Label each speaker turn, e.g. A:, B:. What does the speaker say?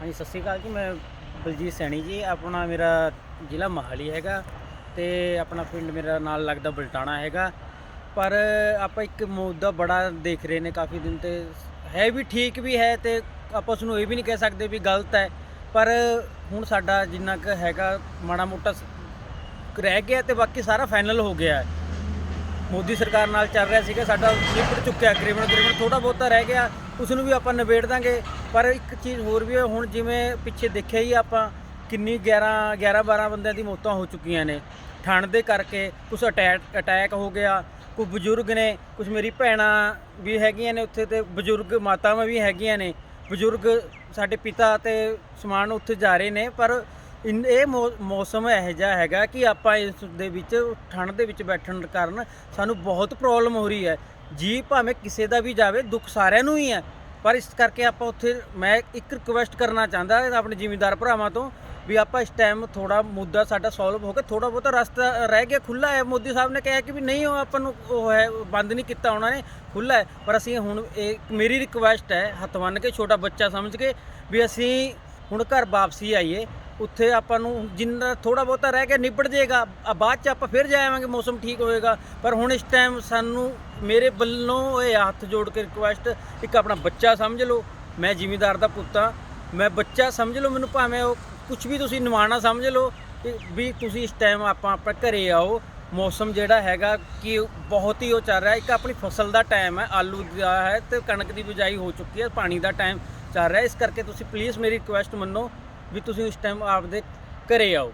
A: ਹਾਂਜੀ, ਸਤਿ ਸ਼੍ਰੀ ਅਕਾਲ ਜੀ, ਮੈਂ ਬਲਜੀਤ ਸੈਣੀ ਜੀ, ਆਪਣਾ ਮੇਰਾ ਜ਼ਿਲ੍ਹਾ ਮਹਾਲੀ ਹੈਗਾ ਤੇ ਆਪਣਾ ਪਿੰਡ ਮੇਰਾ ਨਾਲ ਲੱਗਦਾ ਬਲਟਾਣਾ ਹੈਗਾ। ਪਰ ਆਪਾਂ ਇੱਕ ਮੁੱਦਾ ਬੜਾ ਦੇਖ ਰਹੇ ਨੇ ਕਾਫੀ ਦਿਨ ਤੇ, ਹੈ ਵੀ ਠੀਕ ਵੀ ਹੈ ਤੇ ਆਪਾਂ ਉਸ ਨੂੰ ਇਹ ਵੀ ਨਹੀਂ ਕਹਿ ਸਕਦੇ ਵੀ ਗਲਤ ਹੈ। ਪਰ ਹੁਣ ਸਾਡਾ ਜਿੰਨਾ ਕੁ ਹੈਗਾ, ਮਾੜਾ ਮੋਟਾ ਰਹਿ ਗਿਆ ਤੇ ਬਾਕੀ ਸਾਰਾ ਫਾਈਨਲ ਹੋ ਗਿਆ ਮੋਦੀ ਸਰਕਾਰ ਨਾਲ ਚੱਲ ਰਿਹਾ ਸੀਗਾ, ਸਾਡਾ ਨਿਪਟ ਚੁੱਕਿਆ ਕਰੀਬਨ ਅਗਰੀਮੈਂਟ ਥੋੜਾ ਬਹੁਤਾ ਰਹਿ ਗਿਆ। ਉਸ ਨੂੰ ਵੀ ਆਪਾਂ ਨਿਬੇੜ ਦਾਂਗੇ। ਪਰ ਇੱਕ ਚੀਜ਼ ਹੋਰ ਵੀ ਹੈ, ਹੁਣ ਜਿਵੇਂ ਪਿੱਛੇ ਦੇਖਿਆ ਹੀ ਆਪਾਂ ਕਿੰਨੀ 11 11 12 ਬੰਦਿਆਂ ਦੀ ਮੌਤਾਂ ਹੋ ਚੁੱਕੀਆਂ ਨੇ। ਠੰਡ ਦੇ ਕਰਕੇ ਕੁਝ ਅਟੈਕ ਅਟੈਕ ਹੋ ਗਿਆ ਕੁਝ ਬਜ਼ੁਰਗ ਨੇ ਕੁਝ ਮੇਰੀ ਭੈਣਾਂ ਵੀ ਹੈਗੀਆਂ ਨੇ ਉੱਥੇ ਤੇ ਬਜ਼ੁਰਗ ਮਾਤਾਵਾਂ ਵੀ ਹੈਗੀਆਂ ਨੇ। ਬਜ਼ੁਰਗ ਸਾਡੇ ਪਿਤਾ ਤੇ ਸਮਾਨ ਉੱਥੇ ਜਾ ਰਹੇ ਨੇ, ਪਰ ਇਨ- ਇਹ ਮੌ- ਮੌਸਮ ਇਹੋ ਜਿਹਾ ਹੈਗਾ ਕਿ ਆਪਾਂ ਇਸ ਦੇ ਵਿੱਚ, ਠੰਡ ਦੇ ਵਿੱਚ ਬੈਠਣ ਕਾਰਨ ਸਾਨੂੰ ਬਹੁਤ ਪ੍ਰੋਬਲਮ ਹੋ ਰਹੀ ਹੈ। ਜੀ ਭਾਵੇਂ ਕਿਸੇ ਦਾ ਵੀ ਜਾਵੇ, ਦੁੱਖ ਸਾਰਿਆਂ ਨੂੰ ਹੀ ਹੈ। ਪਰ ਇਸ ਕਰਕੇ ਆਪਾਂ ਉੱਥੇ, ਮੈਂ ਇੱਕ ਰਿਕੁਐਸਟ ਕਰਨਾ ਚਾਹੁੰਦਾ ਆਪਣੇ ਜ਼ਿਮੀਂਦਾਰ ਭਰਾਵਾਂ ਤੋਂ ਵੀ ਆਪਾਂ ਇਸ ਟਾਈਮ ਥੋੜਾ ਮੁੱਦਾ ਸਾਡਾ ਸੋਲਵ ਹੋ ਕੇ ਥੋੜਾ ਬਹੁਤਾ ਰਸਤਾ ਰਹਿ ਗਿਆ ਖੁੱਲਾ ਹੈ। ਮੋਦੀ ਸਾਹਿਬ ਨੇ ਕਿਹਾ ਕਿ ਵੀ ਨਹੀਂ, ਉਹ ਆਪਾਂ ਨੂੰ ਉਹ ਹੈ ਬੰਦ ਨਹੀਂ ਕੀਤਾ, ਉਹਨਾਂ ਨੇ ਖੁੱਲਾ ਹੈ। ਪਰ ਅਸੀਂ ਹੁਣ ਇਹ ਮੇਰੀ ਰਿਕੁਐਸਟ ਹੈ, ਹੱਥ ਬੰਨ੍ਹ ਕੇ, ਛੋਟਾ ਬੱਚਾ ਸਮਝ ਕੇ ਵੀ ਅਸੀਂ ਹੁਣ ਘਰ ਵਾਪਸੀ ਆਈਏ। ਉੱਥੇ ਆਪਾਂ ਨੂੰ ਜਿੰਨਾ ਥੋੜਾ ਬਹੁਤਾ ਰਹਿ ਗਿਆ ਨਿਬੜ ਜਾਏਗਾ ਬਾਅਦ ਚ ਆਪਾਂ ਫਿਰ ਜਾਵਾਂਗੇ ਮੌਸਮ ਠੀਕ ਹੋਏਗਾ। ਪਰ ਹੁਣ ਇਸ ਟਾਈਮ ਸਾਨੂੰ ਮੇਰੇ ਵੱਲੋਂ ਇਹ ਹੱਥ ਜੋੜ ਕੇ ਰਿਕੁਐਸਟ ਇੱਕ ਆਪਣਾ ਬੱਚਾ ਸਮਝ ਲਓ। ਮੈਂ ਜ਼ਿਮੀਦਾਰ ਦਾ ਪੁੱਤ ਪੁੱਤਾਂ ਮੈਂ ਬੱਚਾ ਸਮਝ ਲਓ ਮੈਨੂੰ ਭਾਵੇਂ ਉਹ ਕੁਝ ਵੀ ਤੁਸੀਂ ਨਿਮਾਣਾ ਸਮਝ ਲਓ ਵੀ ਤੁਸੀਂ ਇਸ ਟਾਈਮ ਆਪਾਂ ਆਪਣੇ ਘਰੇ ਆਓ। ਮੌਸਮ ਜਿਹੜਾ ਹੈਗਾ ਕਿ ਬਹੁਤ ਹੀ ਉਹ ਚੱਲ ਰਿਹਾ। ਇੱਕ ਆਪਣੀ ਫਸਲ ਦਾ ਟਾਈਮ ਹੈ, ਆਲੂ ਦਾ ਹੈ ਤੇ ਕਣਕ ਦੀ ਬਿਜਾਈ ਹੋ ਚੁੱਕੀ ਹੈ, ਪਾਣੀ ਦਾ ਟਾਈਮ ਚੱਲ ਰਿਹਾ। ਇਸ ਕਰਕੇ ਤੁਸੀਂ ਪਲੀਜ਼ ਮੇਰੀ ਰਿਕੁਐਸਟ ਮੰਨੋ। ਵੀ ਤੁਸੀਂ ਉਸ ਟਾਈਮ ਆਪਦੇ ਘਰੇ ਆਓ।